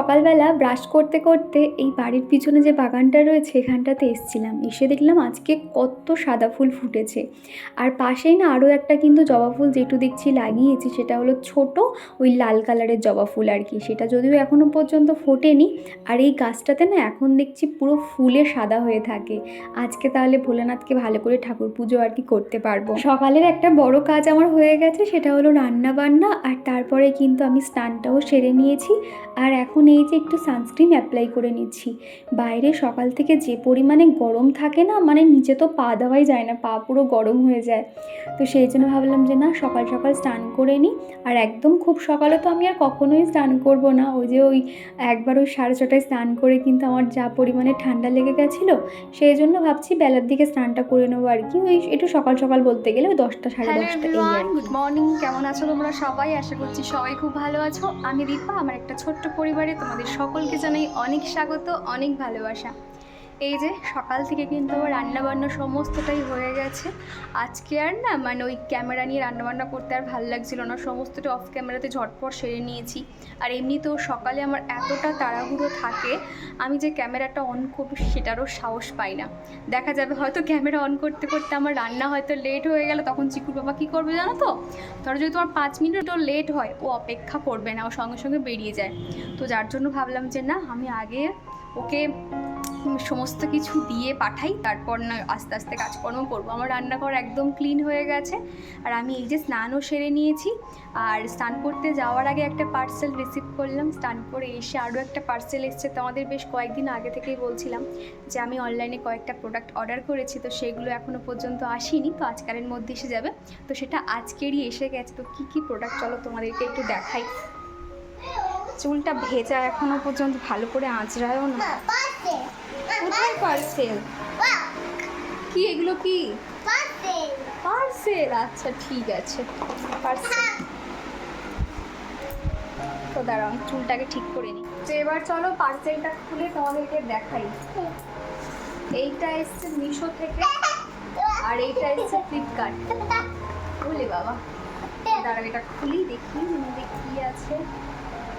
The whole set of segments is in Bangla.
সকালবেলা ব্রাশ করতে করতে এই বাড়ির পিছনে যে বাগানটা রয়েছে, এখানটাতে এসছিলাম। এসে দেখলাম আজকে কত সাদা ফুল ফুটেছে। আর পাশেই না আরও একটা কিন্তু জবা ফুল যেটু দেখছি লাগিয়েছি, সেটা হলো ছোট ওই লাল কালারের জবা ফুল আর কি। সেটা যদিও এখনও পর্যন্ত ফোটেনি। আর এই গাছটাতে না এখন দেখছি পুরো ফুলে সাদা হয়ে থাকে। আজকে তাহলে ভোলানাথকে ভালো করে ঠাকুর পুজো আর কি করতে পারব। সকালের একটা বড় কাজ আমার হয়ে গেছে, সেটা হলো রান্না বান্না আর তারপরে কিন্তু আমি স্নানটাও সেরে নিয়েছি। আর এখন এই যে একটু সানস্ক্রিন অ্যাপ্লাই করে নিচ্ছি। বাইরে সকাল থেকে যে পরিমাণে গরম থাকে না মানে নিচে তো পা দেওয়াই যায় না পা পুরো গরম হয়ে যায়। তো সেই জন্য ভাবলাম যে না সকাল সকাল স্নান করে নিই। আর একদম খুব সকালে তো আমি আর কখনোই স্নান করব না। ওই যে ওই একবার ওই সাড়ে ছটায় স্নান করে কিন্তু আমার যা পরিমাণে ঠান্ডা লেগে গেছিল সেই জন্য ভাবছি বেলার দিকে স্নানটা করে নেব আর কি। ওই একটু সকাল সকাল বলতে গেলে ওই দশটা সাড়ে দশটা। গুড মর্নিং কেমন আছো তোমরা সবাই? আশা করছি সবাই খুব ভালো আছো। আমি দীপা আমার একটা ছোট্ট পরিবারে তোমাদের সকলকে জানাই অনেক স্বাগত অনেক ভালোবাসা। এই যে সকাল থেকে কিন্তু আমার রান্নাবান্না সমস্তটাই হয়ে গেছে। আজকে আর না মানে ওই ক্যামেরা নিয়ে রান্নাবান্না করতে আর ভালো লাগছিল না। সমস্তটা অফ ক্যামেরাতে ঝটপট সেরে নিয়েছি। আর এমনিতেও সকালে আমার এতটা তাড়াহুড়ো থাকে, আমি যে ক্যামেরাটা অন করব সেটারও সাহস পাই না। দেখা যাবে হয়তো ক্যামেরা অন করতে করতে আমার রান্না হয়তো লেট হয়ে গেল, তখন চিকুর বাবা কী করবে জানো তো? ধরো যদি তোমার পাঁচ মিনিটও লেট হয়, ও অপেক্ষা করবে না, ও সঙ্গে সঙ্গে বেরিয়ে যায়। তো যার জন্য ভাবলাম যে না, আমি আগে ওকে সমস্ত কিছু দিয়ে পাঠাই, তারপর না আস্তে আস্তে কাজকর্ম করব। আমার রান্নাঘর একদম ক্লিন হয়ে গেছে। আর আমি এই যে স্নানও সেরে নিয়েছি। আর স্নান করতে যাওয়ার আগে একটা পার্সেল রিসিভ করলাম। স্নান করে এসে আরও একটা পার্সেল এসছে। তো আমাদের বেশ কয়েকদিন আগে থেকেই বলছিলাম যে, আমি অনলাইনে কয়েকটা প্রোডাক্ট অর্ডার করেছি। তো সেগুলো এখনও পর্যন্ত আসেনি। তো আজকালের মধ্যে এসে যাবে। তো সেটা আজকেরই এসে গেছে। তো কী কী প্রোডাক্ট চলো তোমাদেরকে একটু দেখাই। চুলটা ভেজা এখনও পর্যন্ত ভালো করে আঁচড়ায়ও না। কোথায় পার্সেল কি এগুলো কি? পার্সেল আচ্ছা ঠিক আছে। পার্সেল তো দাঁড়াও চুলটাকে ঠিক করে নিই। তো এবার চলো পার্সেলটা খুলে তোমাদেরকে দেখাই। এইটা এসছে মিশো থেকে, আর এইটা এসছে ফ্লিপকার্ট বলে বাবা। দাঁড়াও, এটা খুলি দেখি কি আছে।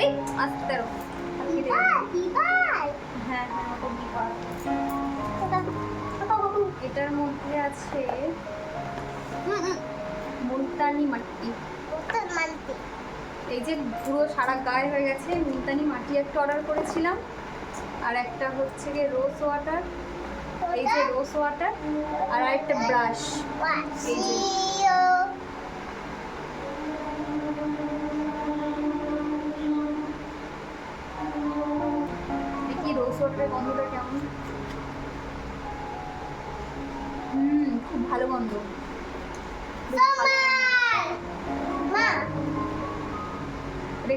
এই আস্তে রো হ্যাঁ হ্যাঁ ওটা বিপাল এটার মধ্যে আছে মুলতানি মাটি এই যে পুরো সারা গায়ে হয়ে গেছে মুলতানি মাটি একটা অর্ডার করেছিলাম আর একটা হচ্ছে গিয়ে রোজ ওয়াটার এই যে। রোজ ওয়াটার আর একটা ব্রাশ দেখি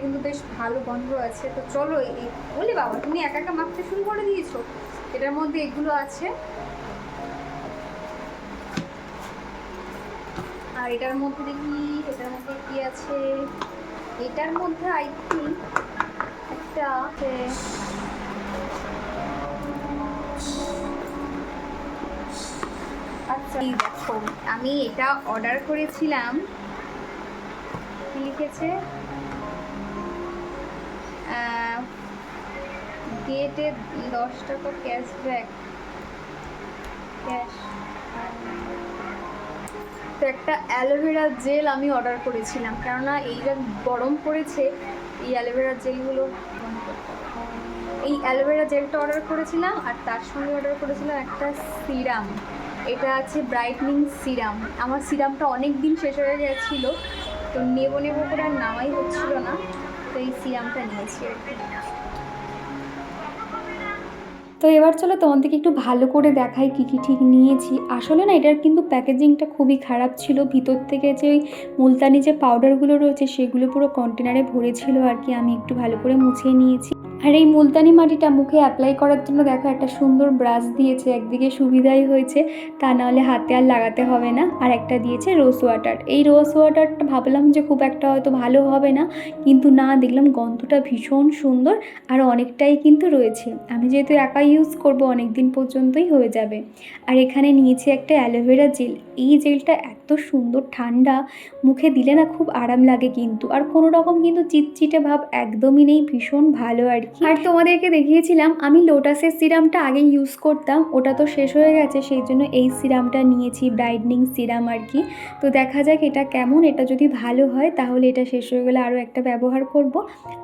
কিন্তু বেশ ভালো গন্ধ আছে। তো চলো, এই বলি বাবা, তুমি একা একা মাখতে শুরু করে দিয়েছ। এটার মধ্যে এগুলো আছে। আর এটার মধ্যে দেখি, এটার মধ্যে কি আছে? এটার মধ্যে আই থিঙ্ক একটা আচ্ছা দেখো, আমি এটা অর্ডার করেছিলাম। লিখেছে? গেটে দশ টাকা ক্যাশব্যাক। ক্যাশ তো একটা অ্যালোভেরা জেল আমি অর্ডার করেছিলাম, কেননা এই যা গরম পড়েছে, এই অ্যালোভেরা জেলগুলো এই অ্যালোভেরা জেলটা অর্ডার করেছিলাম আর তার সঙ্গে অর্ডার করেছিলাম একটা সিরাম। এটা আছে ব্রাইটনিং সিরাম। আমার সিরামটা অনেক দিন শেষ হয়ে গেছিল, তো নেব নেব করে আর নামাই হচ্ছিল না, তো এই সিরামটা নিয়েছি আর কি। তো এবার চলো তোমাদেরকে একটু ভালো করে দেখাই কী কী ঠিক নিয়েছি। আসলে না এটার কিন্তু প্যাকেজিংটা খুবই খারাপ ছিল। ভিতর থেকে যে ওই মুলতানি যে পাউডারগুলো রয়েছে সেগুলো পুরো কন্টেনারে ভরেছিল আর কি। আমি একটু ভালো করে মুছে নিয়েছি। আর এই মুলতানি মাটিটা মুখে অ্যাপ্লাই করার জন্য দেখো একটা সুন্দর ব্রাশ দিয়েছে, একদিকে সুবিধাই হয়েছে, তা নাহলে হাতে আর লাগাতে হবে না। আর একটা দিয়েছে রোজ ওয়াটার এই রোজ ওয়াটারটা ভাবলাম যে খুব একটা হয়তো ভালো হবে না, কিন্তু না, দেখলাম গন্ধটা ভীষণ সুন্দর আর অনেকটাই কিন্তু রয়েছে। আমি যেহেতু একাই ইউজ করব অনেক দিন পর্যন্তই হয়ে যাবে। আর এখানে নিয়েছি একটা অ্যালোভেরা জেল এই জেলটা এত সুন্দর ঠান্ডা, মুখে দিলে না খুব আরাম লাগে কিন্তু। আর কোনো রকম কিন্তু চিটচিটে ভাব একদমই নেই, ভীষণ ভালো আর আর তোমাদেরকে দেখিয়েছিলাম, আমি লোটাসের সিরামটা আগে ইউজ করতাম, ওটা তো শেষ হয়ে গেছে, সেই জন্য এই সিরামটা নিয়েছি, ব্রাইটনিং সিরাম আর কি। তো দেখা যাক এটা কেমন, এটা যদি ভালো হয়, তাহলে এটা শেষ হয়ে গেলে আরও একটা ব্যবহার করব।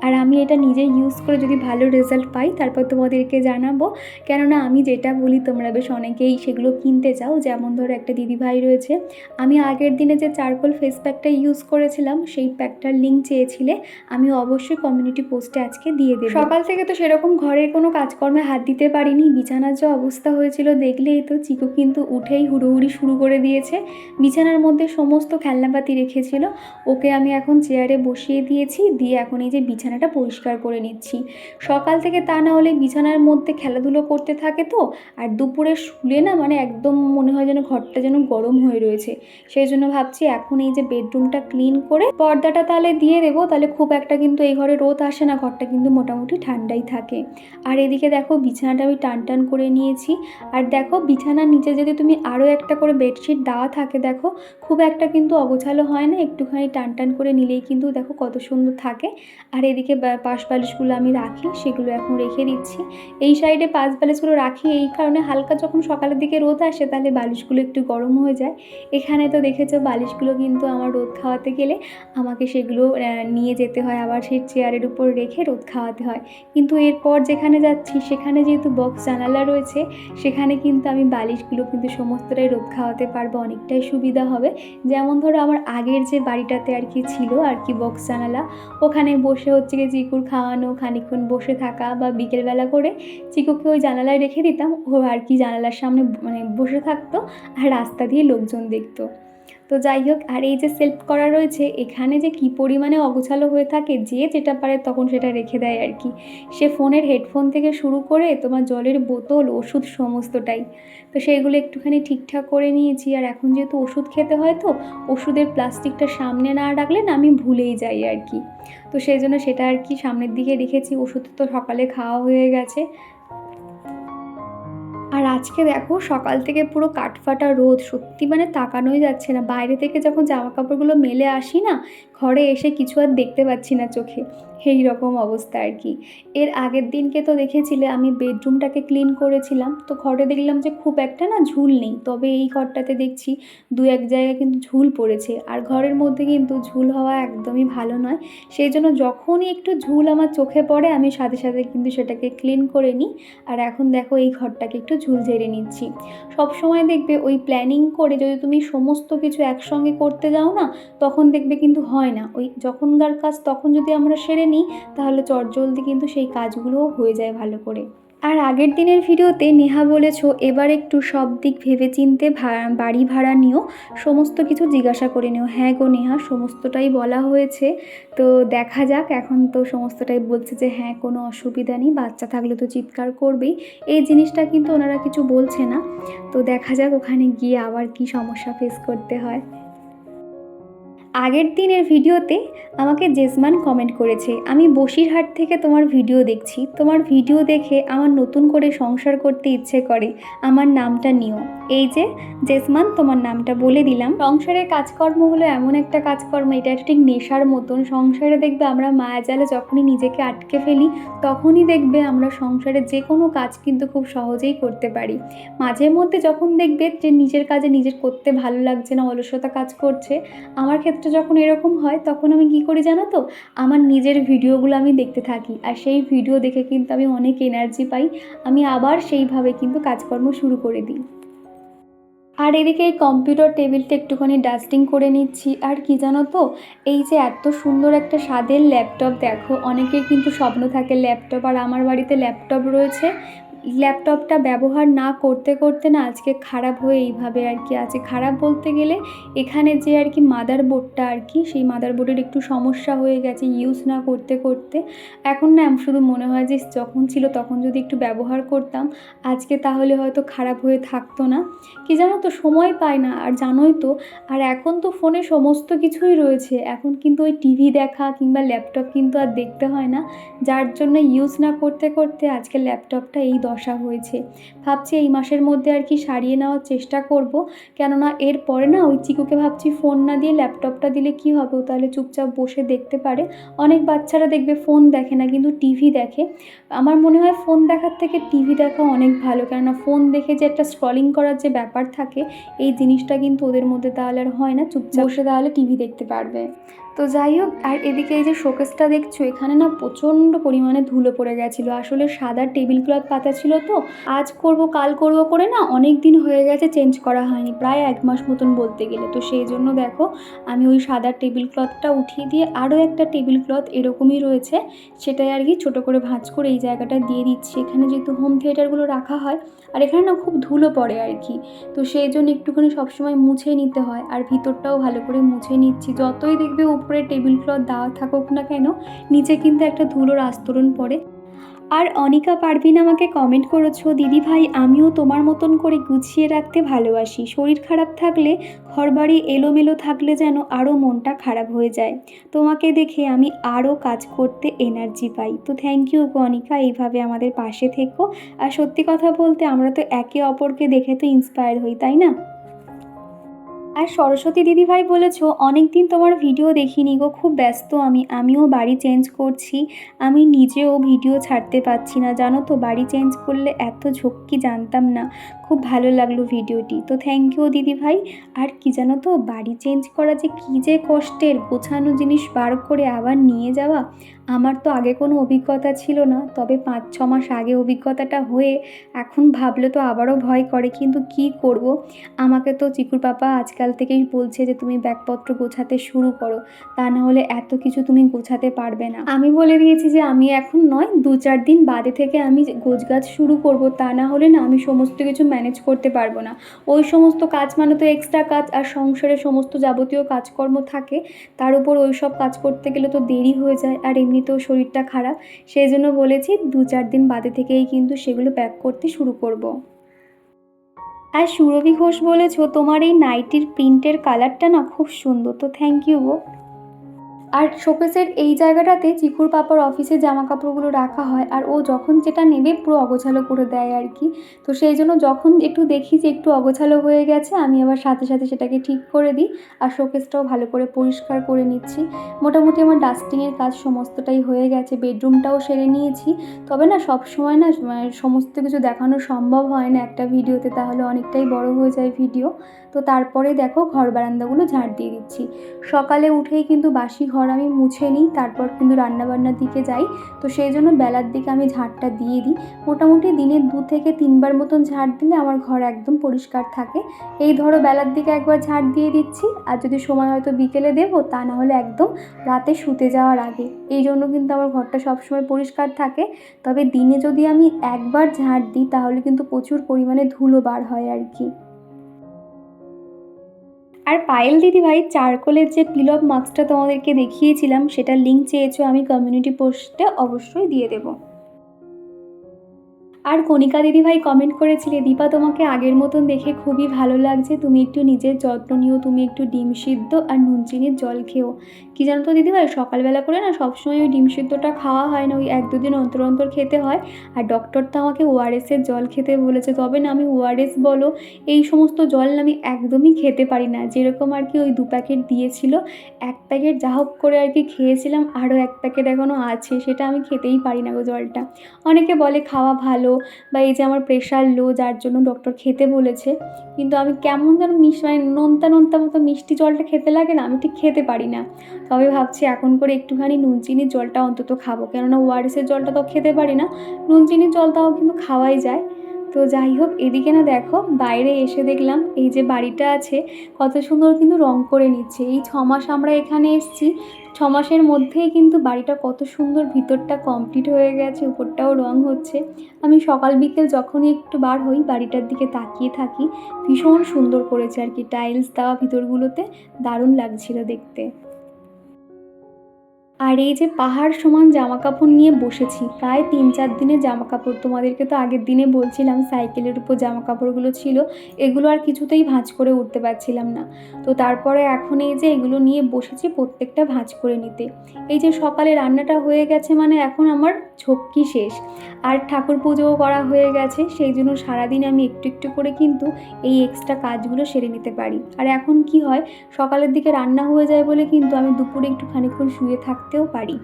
আর আমি এটা নিজে ইউজ করে যদি ভালো রেজাল্ট পাই, তারপর তোমাদেরকে জানাব। কেননা আমি যেটা বলি, তোমরা বেশ অনেকেই সেগুলো কিনতে চাও, যেমন ধরো একটা দিদিভাই রয়েছে। আমি আগের দিনে যে চারকোল ফেস প্যাকটা ইউজ করেছিলাম, সেই প্যাকটার লিঙ্ক চেয়েছিলে, আমি অবশ্যই কমিউনিটি পোস্টে আজকে দিয়ে দেবো। সকাল থেকে তো সেরকম ঘরের কোনো কাজকর্মে হাত দিতে পারিনি। বিছানার যে অবস্থা হয়েছিল দেখলেই তো চিকু কিন্তু উঠেই হুড়োহুড়ি শুরু করে দিয়েছে। বিছানার মধ্যে সমস্ত খেলনাপাতি রেখেছিল। ওকে আমি এখন চেয়ারে বসিয়ে দিয়েছি, দিয়ে এখন এই যে বিছানাটা পরিষ্কার করে নিচ্ছি। সকাল থেকে তা না হলে বিছানার মধ্যে খেলাধুলো করতে থাকে তো, আর দুপুরে শুলে না মানে একদম মনে হয় যেন ঘরটা যেন গরম হয়ে রয়েছে। সেই জন্য ভাবছি এখন এই যে বেডরুমটা ক্লিন করে পর্দাটা তাহলে দিয়ে দেবো, তাহলে খুব একটা কিন্তু এই ঘরে রোদ আসে না, ঘরটা কিন্তু মোটামুটি ঠান্ডাই থাকে। আর এদিকে দেখো বিছানাটা আমি টান টান করে নিয়েছি। আর দেখো বিছানার নিচে যদি তুমি আরও একটা করে বেডশিট দেওয়া থাকে, দেখো খুব একটা কিন্তু অগোছালো হয় না। একটুখানি টান টান করে নিলেই কিন্তু দেখো কত সুন্দর থাকে। আর এদিকে পাশ বালিশগুলো আমি রাখি, সেগুলো এখন রেখে দিচ্ছি। এই সাইডে পাশ বালিশগুলো রাখি এই কারণে হালকা যখন সকালের দিকে রোদ আসে, তাহলে বালিশগুলো একটু গরম হয়ে যায়। এখানে তো দেখেছ বালিশগুলো কিন্তু আমার রোদ খাওয়াতে গেলে আমাকে সেগুলো নিয়ে যেতে হয়। আবার সেই চেয়ারের উপর রেখে রোদ খাওয়াতে হয়। কিন্তু এরপর যেখানে যাচ্ছি, সেখানে যেহেতু বক্স জানালা রয়েছে, সেখানে কিন্তু আমি বালিশগুলো কিন্তু সমস্তটাই রোদ খাওয়াতে পারব, অনেকটাই সুবিধা হবে। যেমন ধরো আমার আগের যে বাড়িটাতে আর কি ছিল আর কি বক্স জানালা, ওখানে বসে হচ্ছে গিয়ে চিকুর খাওয়ানো, খানিকক্ষণ বসে থাকা বা বিকেলবেলা করে চিকুকে ওই জানালায় রেখে দিতাম, ও আর কি জানালার সামনে মানে বসে থাকতো আর রাস্তা দিয়ে লোকজন দেখতো। তো যাই হোক, আর এই যে সেলফ করা রয়েছে, এখানে যে কী পরিমাণে অগোছালো হয়ে থাকে, যে যেটা পারে তখন সেটা রেখে দেয় আর কি। সে ফোনের হেডফোন থেকে শুরু করে তোমার জলের বোতল, ওষুধ সমস্তটাই। তো সেইগুলো একটুখানি ঠিকঠাক করে নিয়েছি, আর এখন যেহেতু ওষুধ খেতে হয় তো, ওষুধের প্লাস্টিকটা সামনে না রাখলে না আমি ভুলেই যাই আর কি। তো সেই জন্য সেটা আর কি সামনের দিকে রেখেছি, ওষুধ তো সকালে খাওয়া হয়ে গেছে। আর আজকে দেখো সকাল থেকে পুরো কাঠফাটা রোদ, সত্যি মানে তাকানোই যাচ্ছে না। বাইরে থেকে যখন জামা কাপড়গুলো মেলে আসি না, ঘরে এসে কিছু আর দেখতে পাচ্ছি না চোখে। এই রকম অবস্থা আর কি। এর আগের দিনকে তো দেখেছিলে, আমি বেডরুমটাকে ক্লিন করেছিলাম। তো ঘরে দেখলাম যে খুব একটা না ঝুল নেই। তবে এই ঘরটাতে দেখছি দু এক জায়গায় কিন্তু ঝুল পড়েছে। আর ঘরের মধ্যে কিন্তু ঝুল হওয়া একদমই ভালো নয়। সেই জন্য যখনই একটু ঝুল আমার চোখে পড়ে, আমি সাথে সাথে কিন্তু সেটাকে ক্লিন করে নিই। আর এখন দেখো এই ঘরটাকে একটু ঝুল ঝেড়ে নিচ্ছি। সবসময় দেখবে ওই প্ল্যানিং করে যদি তুমি সমস্ত কিছু একসঙ্গে করতে যাও না, তখন দেখবে কিন্তু হয় না। ওই যখনকার কাজ তখন যদি আমরা সেরে নিই, তাহলে চটজলদি কিন্তু সেই কাজগুলোও হয়ে যায় ভালো করে। আর আগের দিনের ভিডিওতে নেহা বলেছ, এবার একটু সব দিক ভেবেচিন্তে ভা- বাড়ি ভাড়া নিও, সমস্ত কিছু জিজ্ঞাসা করে নিও। হ্যাঁ গো নেহা, সমস্তটাই বলা হয়েছে। তো দেখা যাক, এখন তো সমস্তটাই বলছে যে হ্যাঁ কোনো অসুবিধা নেই, বাচ্চা থাকলে তো চিৎকার করবেই। এই জিনিসটা কিন্তু ওনারা কিছু বলছে না। তো দেখা যাক, ওখানে গিয়ে আবার কি সমস্যা ফেস করতে হয়। আগের দিনের ভিডিওতে আমাকে জেসমান কমেন্ট করেছে, আমি বসিরহাট থেকে তোমার ভিডিও দেখছি। তোমার ভিডিও দেখে আমার নতুন করে সংসার করতে ইচ্ছে করে। আমার নামটা নিও। এই যে, জেসমান, তোমার নামটা বলে দিলাম। সংসারের কাজকর্ম হলো এমন একটা কাজকর্ম, এটা ঠিক নেশার মতন। সংসারে দেখবে আমরা মায়া জালে যখনই নিজেকে আটকে ফেলি, তখনই দেখবে আমরা সংসারে যে কোনো কাজ কিন্তু খুব সহজেই করতে পারি। মাঝে মধ্যে যখন দেখবে যে নিজের কাজে নিজের করতে ভালো লাগছে না, অলসতা কাজ করছে, আমার ক্ষেত্রে যখন এরকম হয়, তখন আমি কি করি জানো তো? আমার নিজের ভিডিওগুলো আমি দেখতে থাকি। আর সেই ভিডিও দেখে কিন্তু আমি অনেক এনার্জি পাই। আমি আবার সেইভাবে কিন্তু কাজকর্ম শুরু করে দিই। আর এদিকে এই কম্পিউটার টেবিলটা একটুখানি ডাস্টিং করে নিচ্ছি। আর কি জানো তো? এই যে এত সুন্দর একটা স্বাদের ল্যাপটপ দেখো। অনেকের কিন্তু স্বপ্ন থাকে ল্যাপটপ আর আমার বাড়িতে ল্যাপটপ রয়েছে। ল্যাপটপটা ব্যবহার না করতে করতে না আজকে খারাপ হয়ে এইভাবে আর কি আছে। খারাপ বলতে গেলে এখানে যে আর কি মাদার বোর্ডটা আর কি, সেই মাদার বোর্ডের একটু সমস্যা হয়ে গেছে ইউজ না করতে করতে। এখন না শুধু মনে হয় যে যখন ছিল তখন যদি একটু ব্যবহার করতাম, আজকে তাহলে হয়তো খারাপ হয়ে থাকতো না। কি জানো তো, সময় পায় না, আর জানোই তো, আর এখন তো ফোনে সমস্ত কিছুই রয়েছে। এখন কিন্তু ওই টিভি দেখা কিংবা ল্যাপটপ কিন্তু আর দেখতে হয় না। যার জন্য ইউজ না করতে করতে আজকে ল্যাপটপটা এই দশা হয়েছে। ভাবছি এই মাসের মধ্যে আর কি সারিয়ে নেওয়ার চেষ্টা করব। কেননা এর পরে না ওই চিকুকে ভাবছি ফোন না দিয়ে ল্যাপটপটা দিলে কি হবে? ও তাহলে চুপচাপ বসে দেখতে পারে। অনেক বাচ্চারা দেখবে ফোন দেখে না, কিন্তু টিভি দেখে। আমার মনে হয় ফোন দেখার থেকে টিভি দেখা অনেক ভালো। কেননা ফোন দেখে যে একটা স্ক্রলিং করার যে ব্যাপার থাকে, এই জিনিসটা কিন্তু ওদের মধ্যে তাহলে আর হয় না। চুপচাপ বসে তাহলে টিভি দেখতে পারবে। তো যাই হোক, আর এদিকে এই যে শোকেসটা দেখছ, এখানে না প্রচণ্ড পরিমাণে ধুলো পড়ে গেছিল। আসলে সাদা টেবিল ক্লথ পাতা ছিল তো? আজ করব, কাল করব করে না অনেক দিন হয়ে গেছে চেঞ্জ করা হয়নি, প্রায় এক মাস মতন বলতে গেলে। তো সেই জন্য দেখো, আমি ওই সাদা টেবিল ক্লথটা উঠিয়ে দিয়ে আরও একটা টেবিল ক্লথ এরকমই রয়েছে, সেটাই আর কি ছোটো করে ভাঁজ করে এই জায়গাটা দিয়ে দিচ্ছি। এখানে যেহেতু হোম থিয়েটারগুলো রাখা হয়, আর এখানে না খুব ধুলো পড়ে আর কি। তো সেই জন্য একটুখানি সবসময় মুছে নিতে হয়, আর ভিতরটাও ভালো করে মুছে নিচ্ছি। যতই দেখবে উপরে টেবিল ক্লথ দেওয়া থাকুক না কেন, নিচে কিন্তু একটা ধুলোর আস্তরণ পড়ে। আর অনিকা পারভিন আমাকে কমেন্ট করেছ, দিদি ভাই, আমিও তোমার মতন করে গুছিয়ে রাখতে ভালোবাসি। শরীর খারাপ থাকলে ঘরবাড়ি এলোমেলো থাকলে যেন আরও মনটা খারাপ হয়ে যায়। তোমাকে দেখে আমি আরও কাজ করতে এনার্জি পাই। তো থ্যাংক ইউ অনিকা, এইভাবে আমাদের পাশে থেকো। আর সত্যি কথা বলতে আমরা তো একে অপরকে দেখে তো ইন্সপায়ার হই, তাই না? আর সরস্বতী দিদিভাই বলেছ অনেক দিন তোমার ভিডিও দেখিনি গো, খুব ব্যস্ত আমি, আমিও বাড়ি চেঞ্জ করছি, আমি নিজেও ভিডিও ছাড়তে পারছি না, জানো তো বাড়ি চেঞ্জ করলে এত ঝক্কি জানতাম না, খুব ভালো লাগল ভিডিওটি তো থ্যাংক ইউ দিদিভাই, আর কি জানো তো, বাড়ি চেঞ্জ করা যে কী যে কষ্টের, গোছানো জিনিস বার করে আবার নিয়ে যাওয়া আমার তো আগে কোনো অভিজ্ঞতা ছিল না, তবে পাঁচ, ছ মাস আগে অভিজ্ঞতাটা হয়ে এখন ভাবলে তো আবারও ভয় করে, কিন্তু কি করব? আমাকে তো চিকুর পাপা আজকাল থেকেই বলছে যে তুমি ব্যাগপত্র গোছাতে শুরু করো, তা না হলে এত কিছু তুমি গোছাতে পারবে না। আমি বলে দিয়েছি যে আমি এখন নয়, দু চার দিন বাদে থেকে আমি গোছগাছ শুরু করব, তা না হলে না আমি সমস্ত কিছু ম্যানেজ করতে পারব না। ওই সমস্ত কাজ মানে তো এক্সট্রা কাজ আর সংসারে সমস্ত যাবতীয় কাজকর্ম থাকে, তার উপর ওই সব কাজ করতে গেলে তো দেরি হয়ে যায়, আর এমনিতেও শরীরটা খারাপ সেই জন্য বলেছি দু চার দিন বাদে থেকেই কিন্তু সেগুলো প্যাক করতে শুরু করব। আর সুরভি ঘোষ বলেছ তোমার এই নাইটির প্রিন্টের কালারটা না খুব সুন্দর, তো থ্যাংক ইউ গো আর শোকেসের এই জায়গাটাতে চিকুর পাপার অফিসে জামা কাপড়গুলো রাখা হয় আর ও যখন যেটা নেবে পুরো অগোছালো করে দেয় আর কি। তো সেই জন্য যখন একটু দেখি যে একটু অগোছালো হয়ে গেছে, আমি আবার সাথে সাথে সেটাকে ঠিক করে দিই আর শোকেসটাও ভালো করে পরিষ্কার করে নিচ্ছি। মোটামুটি আমার ডাস্টিংয়ের কাজ সমস্তটাই হয়ে গেছে, বেডরুমটাও সেরে নিয়েছি। তবে না সব সময় না সমস্ত কিছু দেখানো সম্ভব হয় না একটা ভিডিওতে, তাহলে অনেকটাই বড় হয়ে যায় ভিডিও। তো তারপরে দেখো, ঘর বারান্দাগুলো ঝাড় দিয়ে দিচ্ছি। সকালে উঠেই কিন্তু বাসি ঘর আমি মুছে নিই, তারপর কিন্তু রান্নাবান্নার দিকে যাই। তো সেই জন্য বেলার দিকে আমি ঝাড়টা দিয়ে দিই। মোটামুটি দিনে দু থেকে তিনবার মতন ঝাড় দিলে আমার ঘর একদম পরিষ্কার থাকে। এই ধরো বেলার দিকে একবার ঝাড় দিয়ে দিচ্ছি, আর যদি সময় হয়তো বিকেলে দেবো, তা না হলে একদম রাতে শুতে যাওয়ার আগে। এই জন্য কিন্তু আমার ঘরটা সবসময় পরিষ্কার থাকে। তবে দিনে যদি আমি একবার ঝাড় দিই, তাহলে কিন্তু প্রচুর পরিমাণে ধুলো বার হয় আর কি। আর পায়েল দিদিভাই, চারকোলের যে পিল অফ মাস্কটা তোমাদেরকে দেখিয়েছিলাম, সেটা লিঙ্ক চেয়েছো আমি কমিউনিটি পোস্টে অবশ্যই দিয়ে দেবো। আর কণিকা দিদিভাই কমেন্ট করেছিলে, দীপা, তোমাকে আগের মতন দেখে খুবই ভালো লাগছে। তুমি একটু নিজের যত্ন নিও, তুমি একটু ডিম সিদ্ধ আর নুন চিনির জল খেও। কী জানো তো দিদিভাই, সকালবেলা করে না সবসময় ওই ডিম সিদ্ধটা খাওয়া হয় না, ওই এক দুদিন অন্তর অন্তর খেতে হয়। আর ডক্টর তো আমাকে ওআরএসের জল খেতে বলেছে, তবে না, আমি ওআরএস বলো, এই সমস্ত জল আমি একদমই খেতে পারি না। যেরকম আর কি ওই দু প্যাকেট দিয়েছিল, এক প্যাকেট যা হোক করে আর কি খেয়েছিলাম, আরও এক প্যাকেট এখনও আছে, সেটা আমি খেতেই পারি না গো জলটা। অনেকে বলে খাওয়া ভালো বা এই যে আমার প্রেশার লো যার জন্য ডক্টর খেতে বলেছে, কিন্তু আমি কেমন যেন মিশ মানে নোনতা নোনতা মতো মিষ্টি জলটা খেতে লাগে না, আমি ঠিক খেতে পারি না। তবে ভাবছি এখন করে একটুখানি নুন চিনির জলটা অন্তত খাব। কেননা ওআরএসের জলটা তো খেতে পারি না নুন চিনির জলটাও কিন্তু খাওয়াই যায়। তো যাই হোক, এদিকে না দেখো, বাইরে এসে দেখলাম এই যে বাড়িটা আছে, কত সুন্দর কিন্তু রং করে নিচ্ছে। এই ছ মাস আমরা এখানে এসেছি, ছ মাসের মধ্যেই কিন্তু বাড়িটা কত সুন্দর ভিতরটা কমপ্লিট হয়ে গেছে, উপরটাও রং হচ্ছে। আমি সকাল বিকেল যখনই একটু বার হই, বাড়িটার দিকে তাকিয়ে থাকি, ভীষণ সুন্দর করেছে আর কি। টাইলস দেওয়া ভিতরগুলোতে দারুণ লাগছিল দেখতে। আর এই যে পাহাড় সমান জামা কাপড় নিয়ে বসেছি, প্রায় তিন চার দিনের জামা কাপড় তোমাদেরকে তো আগের দিনে বলছিলাম, সাইকেলের উপর জামা কাপড়গুলো ছিল, এগুলো আর কিছুতেই ভাঁজ করে উঠতে পারছিলাম না। তো তারপরে এখন এই যে এগুলো নিয়ে বসেছি প্রত্যেকটা ভাঁজ করে নিতে। এই যে সকালে রান্নাটা হয়ে গেছে মানে এখন আমার ঝক্কি শেষ। আর ঠাকুর পুজোও করা হয়ে গেছে, সেই জন্য সারাদিন আমি একটু একটু করে কিন্তু এই এক্সট্রা কাজগুলো সেরে নিতে পারি। আর এখন কি হয়, সকালের দিকে রান্না হয়ে যায় বলে কিন্তু আমি দুপুরে একটু খানিক্ষণ শুয়ে থাকতেও পারি।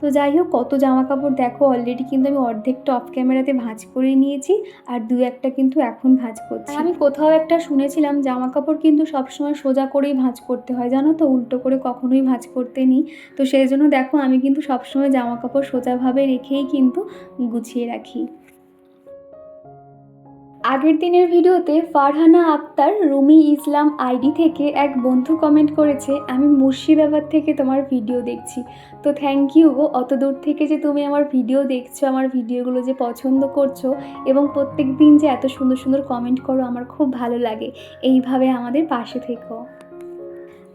তো যাই হোক, কত জামা কাপড় দেখো অলরেডি কিন্তু আমি অর্ধেকটা অফ ক্যামেরাতে ভাঁজ করে নিয়েছি আর দু একটা কিন্তু এখন ভাঁজ করছি। আমি কোথাও একটা শুনেছিলাম জামা কাপড় কিন্তু সবসময় সোজা করেই ভাঁজ করতে হয়, জানো তো? উল্টো করে কখনোই ভাঁজ করতে নেই। তো সেই জন্য দেখো, আমি কিন্তু সবসময় জামা কাপড় সোজাভাবে রেখেই কিন্তু গুছিয়ে রাখি। আগের দিনের ভিডিওতে ফারহানা আক্তার রুমি ইসলাম আইডি থেকে এক বন্ধু কমেন্ট করেছে, আমি মুর্শিদাবাদ থেকে তোমার ভিডিও দেখছি। তো থ্যাংক ইউ গো, অত দূর থেকে যে তুমি আমার ভিডিও দেখছ, আমার ভিডিওগুলো যে পছন্দ করছ এবং প্রত্যেক দিন যে এত সুন্দর সুন্দর কমেন্ট করো, আমার খুব ভালো লাগে। এইভাবে আমাদের পাশে থেকো।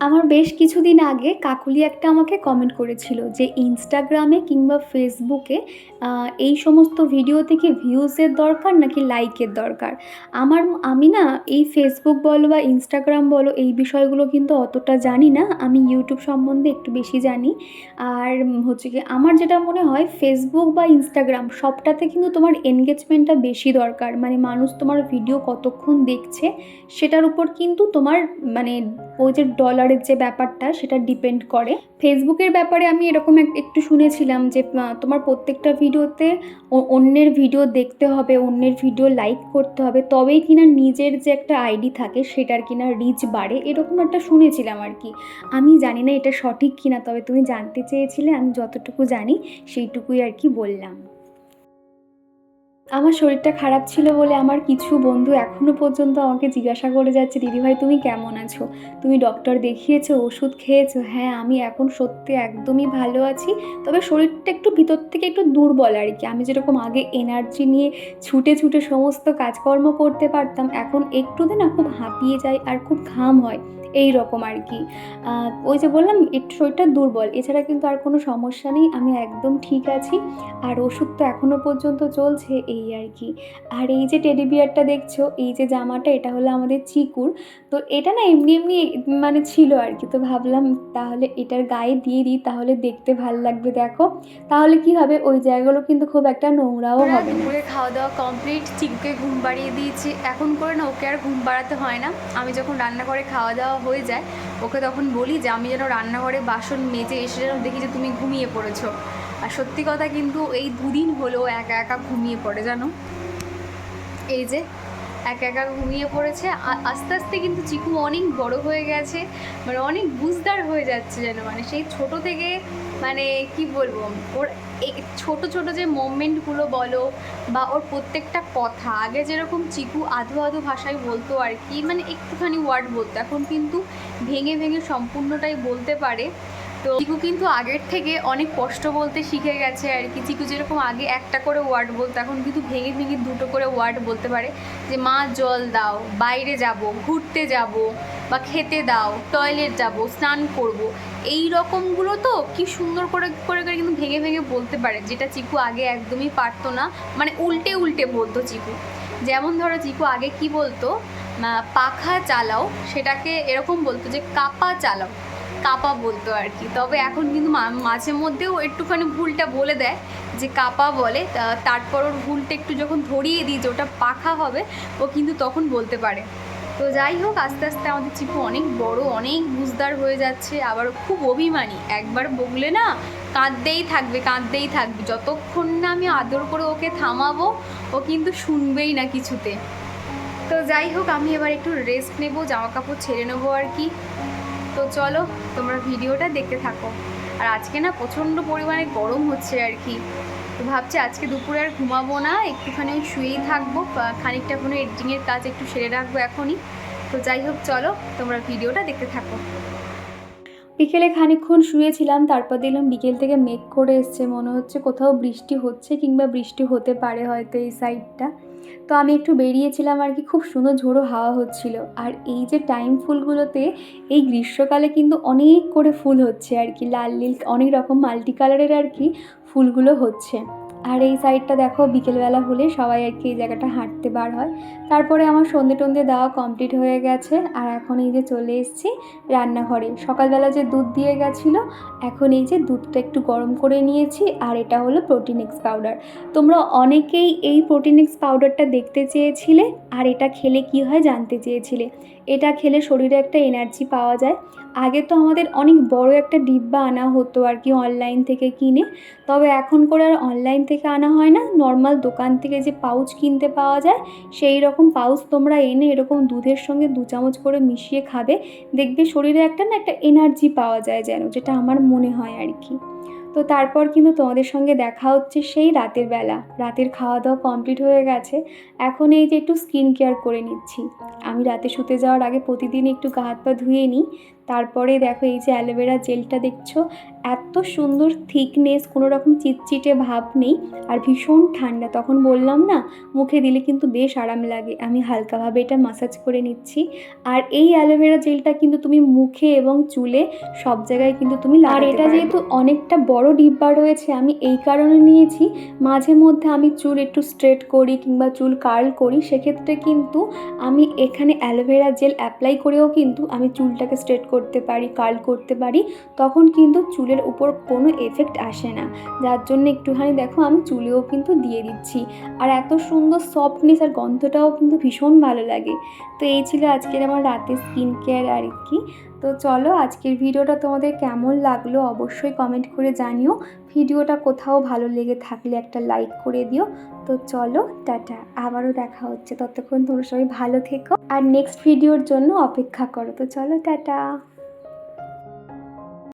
আমার বেশ কিছুদিন আগে কাকুলি একটা আমাকে কমেন্ট করেছিল যে ইনস্টাগ্রামে কিংবা ফেসবুকে এই সমস্ত ভিডিও থেকে ভিউজের দরকার নাকি লাইকের দরকার? আমার, আমি না এই ফেসবুক বলো বা ইনস্টাগ্রাম বলো, এই বিষয়গুলো কিন্তু অতটা জানি না। আমি ইউটিউব সম্বন্ধে একটু বেশি জানি। আর হচ্ছে কি, আমার যেটা মনে হয় ফেসবুক বা ইনস্টাগ্রাম সবটাতে কিন্তু তোমার এনগেজমেন্টটা বেশি দরকার। মানে মানুষ তোমার ভিডিও কতক্ষণ দেখছে, সেটার উপর কিন্তু তোমার মানে ওই যে ডলারের যে ব্যাপারটা সেটা ডিপেন্ড করে। ফেসবুকের ব্যাপারে আমি এরকম এক- একটু শুনেছিলাম যে তোমার প্রত্যেকটা ভিডিওতে অন্যের ভিডিও দেখতে হবে, অন্যের ভিডিও লাইক করতে হবে, তবেই কিনা নিজের যে একটা আইডি থাকে সেটার কিনা রিচ বাড়ে, এরকম একটা শুনেছিলাম আর কি আমি জানি না এটা সঠিক কিনা, তবে তুমি জানতে চেয়েছিলে, আমি যতটুকু জানি সেইটুকুই আর কি বললাম। আমার শরীরটা খারাপ ছিল বলে আমার কিছু বন্ধু এখনও পর্যন্ত আমাকে জিজ্ঞাসা করে যাচ্ছে, দিদিভাই, তুমি কেমন আছো? তুমি ডক্টর দেখিয়েছো, ওষুধ খেয়েছো? হ্যাঁ আমি এখন সত্যি একদমই ভালো আছি, তবে শরীরটা একটু ভিতর থেকে একটু দুর্বল আর কি। আমি যেরকম আগে এনার্জি নিয়ে ছুটে ছুটে সমস্ত কাজকর্ম করতে পারতাম, এখন একটু না, খুব হাঁপিয়ে যায় আর খুব ঘাম হয়। এই রকম আর কি। ওই যে বললাম একটু শরীরটা দুর্বল। এছাড়া কিন্তু আর কোনো সমস্যা নেই, আমি একদম ঠিক আছি। আর ওষুধ তো এখনও পর্যন্ত চলছে এই আর কি। আর এই যে টেডি বিয়ারটা দেখছ, এই যে জামাটা, এটা হলো আমাদের চিকুর। তো এটা না এমনি এমনি মানে ছিল আর কি। তো ভাবলাম তাহলে এটার গায়ে দিয়ে দিই তাহলে দেখতে ভালো লাগবে দেখো। তাহলে কি হবে? ওই জায়গাগুলো কিন্তু খুব একটা নোংরাও আমরা হবে না। দুপুরে খাওয়া দাওয়া কমপ্লিট চিকুকে ঘুম পাড়িয়ে দিয়েছি। এখন করে না ওকে আর ঘুম পাড়াতে হয় না। আমি যখন রান্নাঘরে খাওয়া দাওয়া হয়ে যায় ওকে তখন বলি যে আমি যেন রান্নাঘরে বাসন মেজে এসে যেন দেখি যে তুমি ঘুমিয়ে পড়েছো। আর সত্যি কথা কিন্তু এই দুদিন হলো একা একা ঘুমিয়ে পড়ে জানো? এই যে একা একা ঘুমিয়ে পড়েছে। আস্তে আস্তে কিন্তু চিকু অনেক বড় হয়ে গেছে মানে অনেক বুঝদার হয়ে যাচ্ছে যেন মানে সেই ছোট থেকে মানে কি বলব, ওর ছোট ছোট যে মোমেন্টগুলো বলো বা ওর প্রত্যেকটা কথা, আগে যেরকম চিকু আধো আধো ভাষায় বলতো আর কি মানে একটুখানি ওয়ার্ড বলতো, এখন কিন্তু ভেঙে ভেঙে সম্পূর্ণটাই বলতে পারে। তো চিকু কিন্তু আগের থেকে অনেক কষ্ট বলতে শিখে গেছে আর কি। চিকু যেরকম আগে একটা করে ওয়ার্ড বলতো, এখন কিন্তু ভেঙে ভেঙে দুটো করে ওয়ার্ড বলতে পারে। যে মা, জল দাও, বাইরে যাব, ঘুরতে যাব বা খেতে দাও টয়লেট যাব, স্নান করব। এই রকমগুলো তো কি সুন্দর করে করে করে কিন্তু ভেঙে ভেঙে বলতে পারে, যেটা চিকু আগে একদমই পারতো না। মানে উল্টে উল্টে বলতো চিকু। যেমন ধরো চিকু আগে কি বলতো পাখা চালাও, সেটাকে এরকম বলতো যে কাপা চালাও। কাপা বলতো আর কি। তবে এখন কিন্তু মাঝে মধ্যেও একটুখানি ভুলটা বলে দেয় যে কাপা বলে। তারপর ওর ভুলটা একটু যখন ধরিয়ে দিই যে ওটা পাখা হবে, ও কিন্তু তখন বলতে পারে। তো যাই হোক, আস্তে আস্তে আমাদের চিপু অনেক বড়, অনেক বুঝদার হয়ে যাচ্ছে। আবার খুব অভিমানী। একবার বগলে না কাঁদতেই থাকবে কাঁদতেই থাকবে। যতক্ষণ না আমি আদর করে ওকে থামাবো, ও কিন্তু শুনবেই না কিছুতে। তো যাই হোক, আমি এবার একটু রেস্ট নেব জামা কাপড় ছেড়ে নেব আর কি। তো চলো, তোমরা ভিডিওটা দেখতে থাকো। আর আজকে না প্রচণ্ড পরিমাণে গরম হচ্ছে আর কি। তো ভাবছি আজকে দুপুরে আর ঘুমাবো না, একটুখানি শুয়েই থাকব খানিকটা কোনো এডিটিংয়ের কাজ একটু সেরে রাখব এখনই। তো যাই হোক, চলো, তোমরা ভিডিওটা দেখতে থাকো। বিকেলে খানিকক্ষণ শুয়েছিলাম, তারপর দেখলাম বিকেল থেকে মেঘ করে এসছে। মনে হচ্ছে কোথাও বৃষ্টি হচ্ছে কিংবা বৃষ্টি হতে পারে হয়তো এই সাইডটা তো আমি একটু বেরিয়েছিলাম আর কি, খুব সুন্দর ঝোড়ো হাওয়া হচ্ছিল। আর এই যে টাইম ফুলগুলোতে এই গ্রীষ্মকালে কিন্তু অনেক করে ফুল হচ্ছে আর কি, লাল নীল অনেক রকম মাল্টি কালারের আর কি ফুলগুলো হচ্ছে। আর এই সাইডটা দেখো, বিকেলবেলা হলে সবাই আর কি এই জায়গাটা হাঁটতে বার হয়। তারপরে আমার সন্ধে টন্ধে দেওয়া কমপ্লিট হয়ে গেছে। আর এখন এই যে চলে এসেছি রান্নাঘরে। সকালবেলা যে দুধ দিয়ে গেছিল, এখন এই যে দুধটা একটু গরম করে নিয়েছি, আর এটা হলো প্রোটিনিক্স পাউডার তোমরা অনেকেই এই প্রোটিনিক্স পাউডারটা দেখতে চেয়েছিলে, আর এটা খেলে কি হয় জানতে চেয়েছিলে। এটা খেলে শরীরে একটা এনার্জি পাওয়া যায়। আগে তো আমাদের অনেক বড় একটা ডিব্বা আনা হতো আর কি অনলাইন থেকে কিনে। তবে এখন করে আর অনলাইন থেকে আনা হয় না। নর্মাল দোকান থেকে যে পাউচ কিনতে পাওয়া যায়, সেই রকম পাউচ তোমরা এনে এরকম দুধের সঙ্গে দু চামচ করে মিশিয়ে খাবে। দেখবে শরীরে একটা না একটা এনার্জি পাওয়া যায় যেন, যেটা আমার মনে হয় আর কি। তো তারপর কিন্তু তোমাদের সঙ্গে দেখা হচ্ছে সেই রাতের বেলা। রাতের খাওয়া দাওয়া কমপ্লিট হয়ে গেছে। এখন এই যে একটু স্কিন কেয়ার করে নিচ্ছি। আমি রাতে শুতে যাওয়ার আগে প্রতিদিন একটু গা হাত পা ধুয়ে নিই। তারপরে দেখো এই যে অ্যালোভেরা জেলটা দেখছ এত সুন্দর থিকনেস কোনো রকম চিটচিটে ভাব নেই আর ভীষণ ঠান্ডা। তখন বললাম না মুখে দিলে কিন্তু বেশ আরাম লাগে। আমি হালকাভাবে এটা মাসাজ করে নিচ্ছি। আর এই অ্যালোভেরা জেলটা কিন্তু তুমি মুখে এবং চুলে সব জায়গায় কিন্তু তুমি আর এটা যেহেতু অনেকটা বড় ডিব্বা রয়েছে আমি এই কারণে নিয়েছি। মাঝে মধ্যে আমি চুল একটু স্ট্রেট করি কিংবা চুল কার্ল করি সেক্ষেত্রে কিন্তু আমি এখানে অ্যালোভেরা জেল অ্যাপ্লাই করেও কিন্তু আমি চুলটাকে স্ট্রেট করতে পারি কার্ল করতে পারি, তখন কিন্তু চুলের উপর কোনো এফেক্ট আসে না। যার জন্য একটুখানি দেখো আমি চুলেও কিন্তু দিয়ে দিচ্ছি। আর এত সুন্দর সফটনেস আর গন্ধটাও কিন্তু ভীষণ ভালো লাগে। তো এই ছিল আজকের আমার রাতের স্কিন কেয়ার আর কি। তো চলো আজকের ভিডিওটা তোমাদের কেমন লাগল অবশ্যই কমেন্ট করে জানিও। ভিডিওটা কোথাও ভালো লেগে থাকলে একটা লাইক করে দিও। তো চলো, টাটা। আবারও দেখা হচ্ছে। ততক্ষণ তোমরা সবাই ভালো থেকো। আর নেক্সট ভিডিওর জন্য অপেক্ষা করো। তো চলো, টাটা।